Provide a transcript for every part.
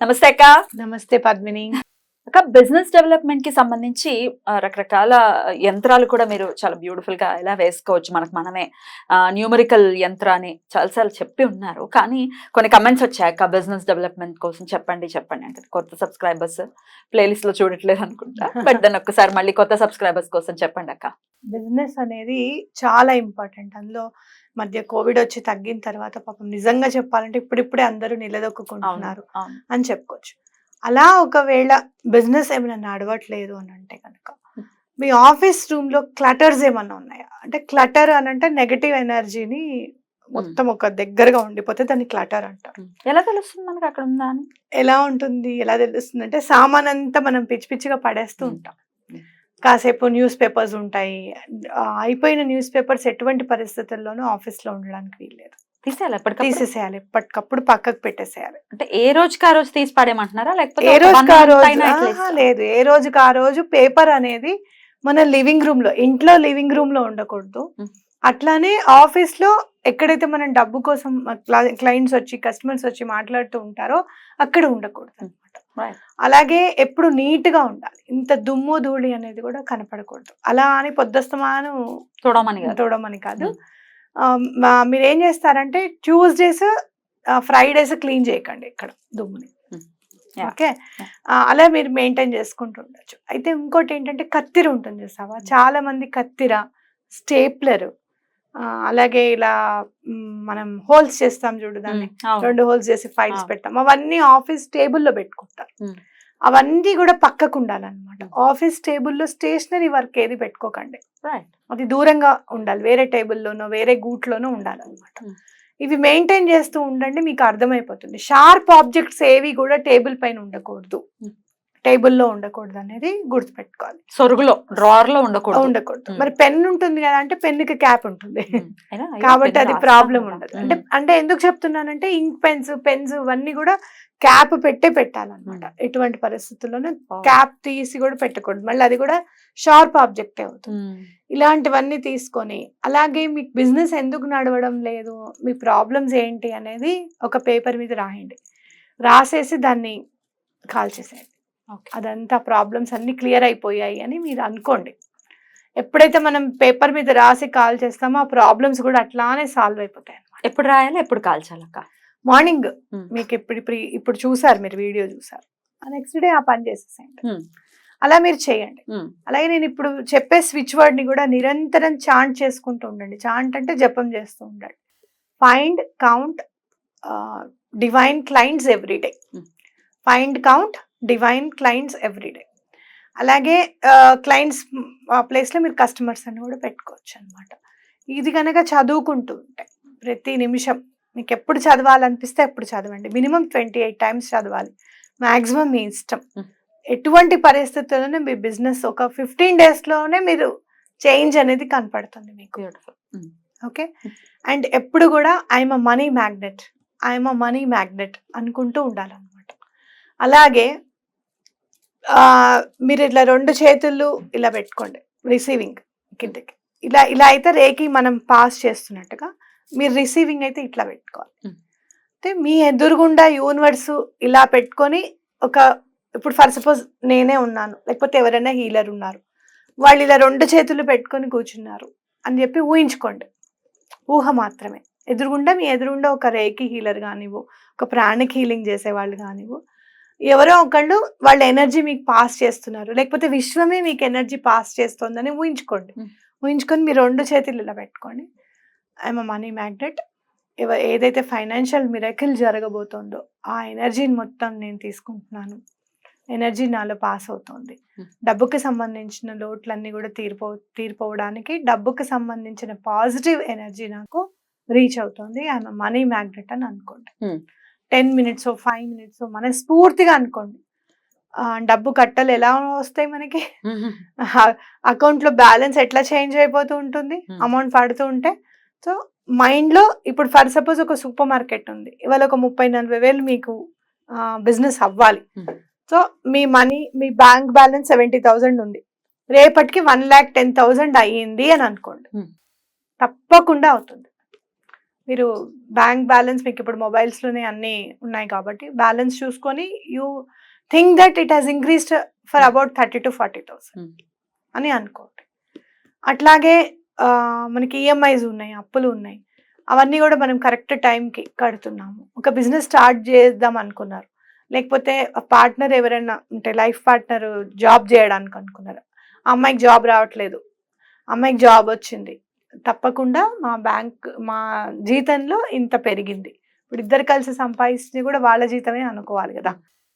నమస్తే అక్క. నమస్తే పద్మిని. ఒక బిజినెస్ డెవలప్మెంట్కి సంబంధించి రకరకాల యంత్రాలు కూడా మీరు చాలా బ్యూటిఫుల్గా ఎలా వేసుకోవచ్చు మనకు మనమే. న్యూమరికల్ యంత్రాన్ని చాలాసార్లు చెప్పి ఉన్నారు. కానీ కొన్ని కమెంట్స్ వచ్చాక బిజినెస్ డెవలప్మెంట్ కోసం చెప్పండి చెప్పండి అంటే కొత్త సబ్స్క్రైబర్స్ ప్లేలిస్ట్లో చూడట్లేదు అనుకుంటా. బట్ దాన్ని ఒక్కసారి మళ్ళీ కొత్త సబ్స్క్రైబర్స్ కోసం చెప్పండి అక్క. బిజినెస్ అనేది చాలా ఇంపార్టెంట్ అందులో మధ్య కోవిడ్ వచ్చి తగ్గిన తర్వాత పాపం నిజంగా చెప్పాలంటే ఇప్పుడిప్పుడే అందరూ నిలదొక్కుంటున్నారు అని చెప్పుకోవచ్చు. అలా ఒకవేళ బిజినెస్ ఏమైనా నడవట్లేదు అని అంటే కనుక మీ ఆఫీస్ రూమ్లో క్లటర్స్ ఏమన్నా ఉన్నాయా? అంటే క్లటర్ అని అంటే నెగటివ్ ఎనర్జీని మొత్తం ఒక దగ్గరగా ఉండిపోతే దాన్ని క్లటర్ అంటారు. ఎలా తెలుస్తుంది మనకి అక్కడ ఉందా ఎలా ఉంటుంది? ఎలా తెలుస్తుంది? అంటే సామాన్ అంతా మనం పిచ్చి పిచ్చిగా పడేస్తూ. ఉంటాం. కాసేపు న్యూస్ పేపర్స్ ఉంటాయి. అయిపోయిన న్యూస్ పేపర్స్ ఎటువంటి పరిస్థితుల్లోనూ ఆఫీస్లో ఉండడానికి వీల్లేదు. తీసేయాలి ఎప్పటికప్పుడు? తీసేసేయాలి. ఎప్పటికప్పుడు పక్కకు పెట్టేసేయాలి. అంటే ఏ రోజుకి ఆ రోజు తీసి పడేయమంటున్నారా? లేకపోతే ఏ రోజుకి ఆ రోజు? లేదు. ఏ రోజుకి ఆ రోజు పేపర్ అనేది మన లివింగ్ రూమ్లో ఇంట్లో లివింగ్ రూమ్లో ఉండకూడదు. అట్లానే ఆఫీస్లో ఎక్కడైతే మనం డబ్బు కోసం క్లయింట్స్ వచ్చి కస్టమర్స్ వచ్చి మాట్లాడుతూ ఉంటారో అక్కడ ఉండకూడదు అనమాట. అలాగే ఎప్పుడు నీట్గా ఉండాలి. ఇంత దుమ్ము ధూళి అనేది కూడా కనపడకూడదు. అలా అని పొద్దుస్తమాను చూడమని కాదు. తోడమని కాదు. మా- మీరు ఏం చేస్తారంటే ట్యూస్డేస్ ఫ్రైడేస్ క్లీన్ చేయకండి ఇక్కడ దుమ్ముని. Hmm. ఓకే? అలా మీరు మెయింటైన్ చేసుకుంటూ ఉండొచ్చు. అయితే ఇంకోటి ఏంటంటే కత్తిర ఉంటుంది చూసావా? చాలా మంది కత్తిర స్టేప్లర్ అలాగే ఇలా మనం హోల్స్ చేస్తాం చూడు దాన్ని. రెండు హోల్స్ చేసి ఫైల్స్. పెడతాం అవన్నీ ఆఫీస్ టేబుల్లో పెట్టుకుంటారు ఉమ్. అవన్నీ కూడా పక్కకు ఉండాలన్నమాట ఆఫీస్ టేబుల్లో స్టేషనరీ వర్క్ ఏది పెట్టుకోకండి. అది దూరంగా ఉండాలి వేరే టేబుల్లోనో వేరే గూట్లోనో ఉండాలన్నమాట. ఇవి మెయింటైన్ చేస్తూ ఉండండి మీకు అర్థమైపోతుంది షార్ప్ ఆబ్జెక్ట్స్ ఏవి కూడా టేబుల్ పైన ఉండకూడదు. టేబుల్లో ఉండకూడదు అనేది గుర్తుపెట్టుకోవాలి. సొరుగులో డ్రావర్లో ఉండకూడదు. ఉండకూడదు. మరి పెన్ ఉంటుంది కదా అంటే పెన్నుకి క్యాప్ ఉంటుంది. కాబట్టి అది ప్రాబ్లం. ఉండదు. అంటే అంటే ఎందుకు చెప్తున్నానంటే ఇంక్ పెన్స్ పెన్స్ ఇవన్నీ కూడా క్యాప్ పెట్టే పెట్టాలన్నమాట. ఎటువంటి పరిస్థితుల్లోనూ. క్యాప్ తీసి కూడా పెట్టకూడదు. మళ్ళీ అది కూడా షార్ప్ ఆబ్జెక్టే అవుతుంది. ఇలాంటివన్నీ తీసుకొని అలాగే మీకు బిజినెస్ ఎందుకు నడవడం లేదు? మీ ప్రాబ్లమ్స్ ఏంటి అనేది ఒక పేపర్ మీద రాయండి. రాసేసి దాన్ని కాల్ చేసేయండి. అదంతా ప్రాబ్లమ్స్ అన్ని క్లియర్ అయిపోయాయి అని మీరు అనుకోండి. ఎప్పుడైతే మనం పేపర్ మీద రాసి కాల్ చేస్తామో ఆ ప్రాబ్లమ్స్ కూడా అట్లానే సాల్వ్ అయిపోతాయి ఎప్పుడు రాయాలి ఎప్పుడు కాల్చాలక్క మార్నింగ్ మీకు ఇప్పుడు ఇప్పుడు ఇప్పుడు చూసారు మీరు వీడియో చూసారు. నెక్స్ట్ డే ఆ పని చేసేసేయండి. అలా మీరు చేయండి. అలాగే నేను ఇప్పుడు చెప్పే స్విచ్ వర్డ్ని కూడా నిరంతరం చాంట్ చేసుకుంటూ ఉండండి. చాంట్ అంటే జపం చేస్తూ ఉండండి. Find count divine clients every day. Find count divine clients every day అలాగే క్లయింట్స్ ప్లేస్లో మీరు కస్టమర్స్ అని కూడా పెట్టుకోవచ్చు అనమాట ఇది కనుక చదువుకుంటూ ఉంటే ప్రతి నిమిషం మీకు ఎప్పుడు చదవాలనిపిస్తే ఎప్పుడు చదవండి. మినిమం ట్వంటీ ఎయిట్ టైమ్స్ చదవాలి. మ్యాక్సిమం మీ ఇష్టం. ఎటువంటి పరిస్థితుల్లోనే మీ బిజినెస్ ఒక ఫిఫ్టీన్ డేస్లోనే మీరు చేంజ్ అనేది కనపడుతుంది మీకు. ఓకే? అండ్ ఎప్పుడు కూడా I'm a money magnet I'm a money magnet అనుకుంటూ ఉండాలన్నమాట. అలాగే మీరు ఇట్లా రెండు చేతులు ఇలా పెట్టుకోండి రిసీవింగ్ కిందకి. ఇలా ఇలా అయితే రేకి మనం పాస్ చేస్తున్నట్టుగా మీరు రిసీవింగ్ అయితే ఇట్లా పెట్టుకోవాలి. అంటే మీ ఎదురుగుండా యూనివర్స్ ఇలా పెట్టుకొని ఒక ఇప్పుడు ఫర్ సపోజ్ నేనే ఉన్నాను లేకపోతే ఎవరైనా హీలర్ ఉన్నారు వాళ్ళు ఇలా రెండు చేతులు పెట్టుకొని కూర్చున్నారు అని చెప్పి ఊహించుకోండి. ఊహ మాత్రమే. ఎదురుగుండా మీ ఎదురుగుండా ఒక రేకి హీలర్ కానివ్వు ఒక ప్రాణిక్ హీలింగ్ చేసే వాళ్ళు కానివ్వు ఎవరో ఒకళ్ళు వాళ్ళ ఎనర్జీ మీకు పాస్ చేస్తున్నారు. లేకపోతే విశ్వమే మీకు ఎనర్జీ పాస్ చేస్తుందని ఊహించుకోండి. ఊహించుకొని మీ రెండు చేతులు ఇలా పెట్టుకోండి. I'm money magnet. ఎవ ఏదైతే ఫైనాన్షియల్ మిరకిల్ జరగబోతోందో ఆ ఎనర్జీని మొత్తం నేను తీసుకుంటున్నాను. ఎనర్జీ నాలో పాస్ అవుతోంది. డబ్బుకి సంబంధించిన లోట్లన్నీ కూడా తీరిపో తీరిపోవడానికి డబ్బుకి సంబంధించిన పాజిటివ్ ఎనర్జీ నాకు రీచ్ అవుతుంది. ఐఎమ్ మనీ మ్యాగ్నెట్ అని అనుకోండి. టెన్ మినిట్స్ ఫైవ్ మినిట్స్ మనస్ఫూర్తిగా అనుకోండి. ఆ, డబ్బు కట్టలు ఎలా వస్తాయి మనకి? అకౌంట్లో బ్యాలెన్స్ ఎట్లా చేంజ్ అయిపోతూ ఉంటుంది. అమౌంట్ పడుతూ ఉంటే. సో మైండ్లో ఇప్పుడు ఫర్ సపోజ్ ఒక సూపర్ మార్కెట్ ఉంది. ఇవాళ ఒక ముప్పై నలభై వేలు మీకు బిజినెస్ అవ్వాలి. సో మీ మనీ మీ బ్యాంక్ బ్యాలెన్స్ సెవెంటీ థౌసండ్ ఉంది. రేపటికి వన్ ల్యాక్ టెన్ థౌసండ్ అయ్యింది అని అనుకోండి. తప్పకుండా అవుతుంది. మీరు బ్యాంక్ బ్యాలెన్స్ మీకు ఇప్పుడు మొబైల్స్లోనే అన్ని ఉన్నాయి కాబట్టి బ్యాలెన్స్ చూసుకొని you think that it has increased for Hmm. About thirty to forty thousand Hmm. అని అనుకోండి. అట్లాగే మనకి ఈఎంఐస్ ఉన్నాయి అప్పులు ఉన్నాయి. అవన్నీ కూడా మనం కరెక్ట్ టైంకి కడుతున్నాము. ఒక బిజినెస్ స్టార్ట్ చేద్దాం అనుకున్నారు. లేకపోతే పార్ట్నర్ ఎవరైనా అంటే లైఫ్ పార్ట్నర్ జాబ్ చేయడానికి అనుకున్నారు? అమ్మాయికి జాబ్ రావట్లేదు. అమ్మాయికి జాబ్ వచ్చింది. తప్పకుండా మా బ్యాంక్ మా జీతంలో ఇంత పెరిగింది. ఇప్పుడు ఇద్దరు కలిసి సంపాదిస్తే కూడా వాళ్ళ జీతమే అనుకోవాలి కదా.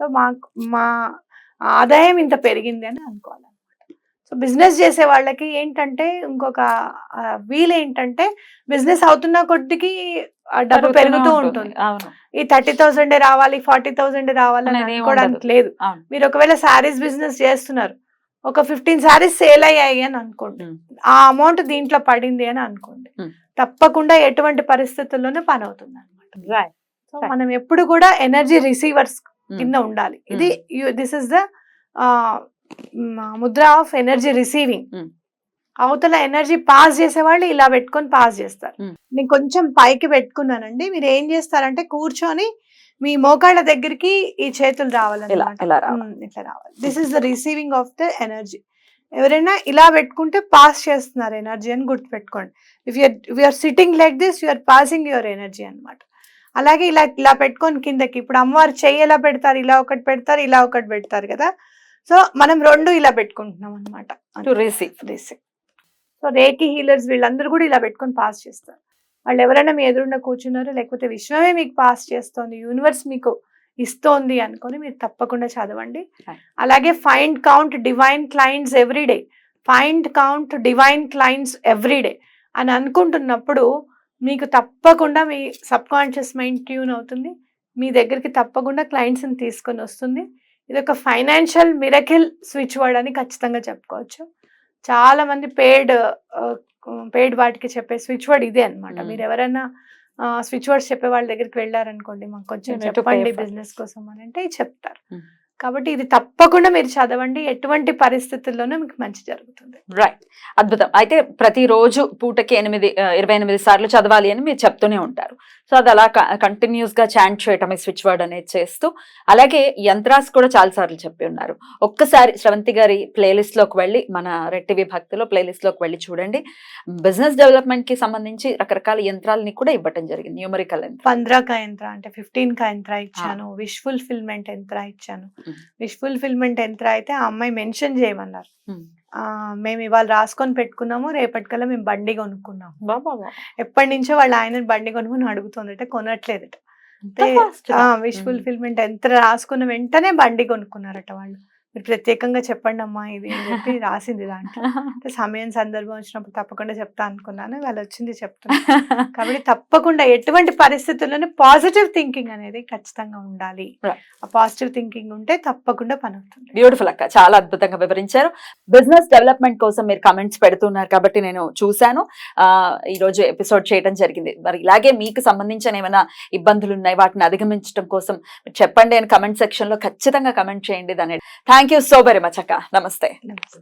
సో మాకు మా ఆదాయం ఇంత పెరిగింది అని అనుకోవాలి సో బిజినెస్ చేసే వాళ్ళకి ఏంటంటే ఇంకొక వీలు ఏంటంటే బిజినెస్ అవుతున్న కొద్దికి డబ్బు పెరుగుతూ ఉంటుంది. ఈ థర్టీ థౌసండ్ రావాలి ఫార్టీ థౌసండ్ రావాలి అని అనుకోవడానికి. లేదు. మీరు ఒకవేళ శారీస్ బిజినెస్ చేస్తున్నారు ఒక ఫిఫ్టీన్ శారీస్ సేల్ అయ్యాయి అని అనుకోండి ఉమ్. ఆ అమౌంట్ దీంట్లో పడింది అని అనుకోండి ఉమ్. తప్పకుండా ఎటువంటి పరిస్థితుల్లోనే పని అవుతుంది అనమాట. సో. మనం ఎప్పుడు కూడా ఎనర్జీ రిసీవర్స్ ఉమ్. కింద ఉండాలి ఇది this is the mudra of energy receiving. అవతల ఎనర్జీ పాస్ చేసేవాళ్ళు ఇలా పెట్టుకొని పాస్ చేస్తారు. నేను కొంచెం పైకి పెట్టుకున్నానండి మీరు ఏం చేస్తారంటే కూర్చొని మీ మోకాళ్ళ దగ్గరికి ఈ చేతులు ఇలా రావాలన్నమాట. ఇలా రావాలి. Mm, ఇట్లా రావాలి. This is the receiving of the energy ఎవరైనా ఇలా పెట్టుకుంటే పాస్ చేస్తున్నారు ఎనర్జీ అని గుర్తుపెట్టుకోండి. If your you're sitting like this you're passing your energy అన్నమాట. అలాగే ఇలా ఇలా పెట్టుకొని కిందకి ఇప్పుడు అమ్మవారు చెయ్యి ఎలా పెడతారు ఇలా ఒకటి పెడతారు ఇలా ఒకటి పెడతారు కదా. సో మనం రెండు ఇలా పెట్టుకుంటున్నాం అనమాట to receive receive so reiki healers వీళ్ళందరూ కూడా ఇలా పెట్టుకొని పాస్ చేస్తారు. వాళ్ళు ఎవరైనా మీ ఎదురుండా కూర్చున్నారు? లేకపోతే విశ్వమే మీకు పాస్ చేస్తోంది యూనివర్స్ మీకు ఇస్తోంది అనుకొని మీరు తప్పకుండా చదవండి. అలాగే find count divine clients everyday find count divine clients everyday అని అనుకుంటున్నప్పుడు మీకు తప్పకుండా మీ సబ్ కాన్షియస్ మైండ్ ట్యూన్ అవుతుంది. మీ దగ్గరికి తప్పకుండా క్లయింట్స్ని తీసుకొని వస్తుంది. ఇది ఒక ఫైనాన్షియల్ మిరకిల్ స్విచ్ వర్డ్ అని ఖచ్చితంగా చెప్పుకోవచ్చు. చాలా మంది పేడ్ పేడ్ వాటికి చెప్పే స్విచ్ వర్డ్ ఇదే అన్నమాట Mm. మీరు ఎవరైనా స్విచ్ వర్డ్స్ చెప్పే వాళ్ళ దగ్గరికి వెళ్ళారనుకోండి మాకు కొంచెం చెప్పండి బిజినెస్ కోసం అని అంటే చెప్తారు. కాబట్టి ఇది తప్పకుండా మీరు చదవండి. ఎటువంటి పరిస్థితుల్లోనూ మీకు మంచి జరుగుతుంది. రైట్ అద్భుతం. అయితే ప్రతిరోజు పూటకి ఎనిమిది ఇరవై ఎనిమిది సార్లు చదవాలి అని మీరు చెప్తూనే ఉంటారు. సో అది అలా కంటిన్యూస్గా చాంట్ చేయటం ఈ స్విచ్ వర్డ్ అనేది చేస్తూ అలాగే యంత్రాస్ కూడా చాలా సార్లు చెప్పి ఉన్నారు. ఒక్కసారి శ్రవంతి గారి ప్లేలిస్ట్లోకి వెళ్ళి మన రెడ్ టీవీ భక్తిలో ప్లేలిస్ట్లోకి వెళ్ళి చూడండి. బిజినెస్ డెవలప్మెంట్కి సంబంధించి రకరకాల యంత్రాలని కూడా ఇవ్వటం జరిగింది. న్యూమరికల్ యంత్రం. పంద్రా కా యంత్ర అంటే ఫిఫ్టీన్ కా యంత్ర ఇచ్చాను. విష్ ఫుల్ఫిల్మెంట్ యంత్ర ఇచ్చాను. విష్ ఫుల్ఫిల్మెంట్ యంత్ర అయితే ఆ అమ్మాయి మెన్షన్ చేయమన్నారు. ఆ, మేము ఇవాళ రాసుకొని పెట్టుకున్నాము రేపటికల్లా మేము బండి కొనుక్కున్నాము. బాబా ఎప్పటి నుంచో వాళ్ళ ఆయన బండి కొనుక్కొని అడుగుతుందట కొనట్లేదట. విష్. ఫుల్ఫిల్మెంట్ ఎంత రాసుకున్న వెంటనే బండి కొనుక్కున్నారట వాళ్ళు. మీరు ప్రత్యేకంగా చెప్పండి అమ్మా ఇది అని చెప్పి రాసింది దాంట్లో. అంటే సమయం సందర్భం వచ్చినప్పుడు తప్పకుండా చెప్తా అనుకున్నాను. వాళ్ళు వచ్చింది చెప్తున్నా. కాబట్టి తప్పకుండా ఎటువంటి పరిస్థితుల్లోనే పాజిటివ్ థింకింగ్ అనేది ఖచ్చితంగా ఉండాలి. ఆ పాజిటివ్ థింకింగ్ ఉంటే తప్పకుండా పని అవుతుంది. బ్యూటిఫుల్ అక్క. చాలా అద్భుతంగా వివరించారు. బిజినెస్ డెవలప్మెంట్ కోసం మీరు కమెంట్స్ పెడుతున్నారు కాబట్టి నేను చూశాను. ఆ ఈ రోజు ఎపిసోడ్ చేయడం జరిగింది. మరి ఇలాగే మీకు సంబంధించిన ఏమైనా ఇబ్బందులు ఉన్నాయి వాటిని అధిగమించడం కోసం చెప్పండి అని కమెంట్ సెక్షన్లో ఖచ్చితంగా కమెంట్ చేయండి. దాని thank you so very much అక్క. నమస్తే. నమస్తే.